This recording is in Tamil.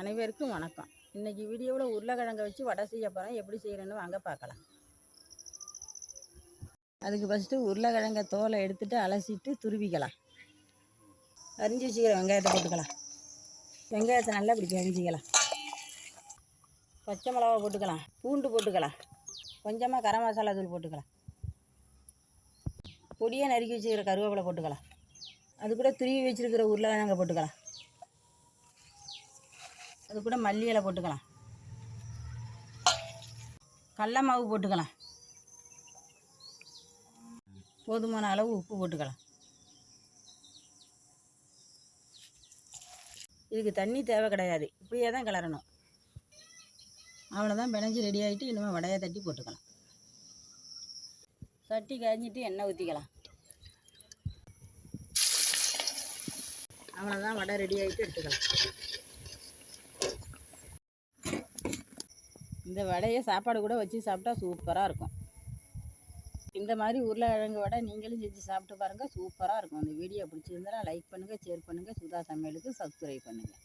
அனைவருக்கும் வணக்கம். இன்றைக்கி வீடியோவில் உருளைக்கிழங்கை வச்சு வடை செய்ய போகிறோம் எப்படி செய்கிறேன்னு வாங்க பார்க்கலாம். அதுக்கு ஃபஸ்ட்டு உருளைக்கிழங்கை தோலை எடுத்துட்டு அலசிட்டு துருவிக்கலாம். அரிஞ்சு வச்சுக்கிற வெங்காயத்தை போட்டுக்கலாம். வெங்காயத்தை நல்லா இப்படி அரிஞ்சிக்கலாம். பச்சை மிளகா போட்டுக்கலாம். பூண்டு போட்டுக்கலாம். கொஞ்சமாக கரம் மசாலா தூள் போட்டுக்கலாம். பொடியாக நறுக்கி வச்சுக்கிற கருவேப்பிலை போட்டுக்கலாம். அது கூட துருவி வச்சுருக்கிற உருளைக்கிழங்கை போட்டுக்கலாம். அது கூட மல்லி இலை போட்டுக்கலாம். கடல மாவு போட்டுக்கலாம். போதுமான அளவு உப்பு போட்டுக்கலாம். இதுக்கு தண்ணி தேவை கிடையாது. இப்படியே தான் கிளறணும். அவ்வளோதான் பிணைஞ்சி ரெடி ஆகிட்டு இனிமேல் வடையை தட்டி போட்டுக்கலாம். சட்டி காய்ஞ்சிட்டு எண்ணெய் ஊற்றிக்கலாம் அவ்வளோதான் வடை ரெடி ஆகிட்டு எடுத்துக்கலாம். இந்த வடையை சாப்பாடு கூட வச்சு சாப்பிட்டா சூப்பராக இருக்கும். இந்த மாதிரி உருளைக்கிழங்கு வடை நீங்களும் செஞ்சு சாப்பிட்டு பாருங்கள் சூப்பராக இருக்கும். இந்த வீடியோ பிடிச்சிருந்தா லைக் பண்ணுங்கள் ஷேர் பண்ணுங்கள் சுதா சமையலுக்கு சப்ஸ்கிரைப் பண்ணுங்கள்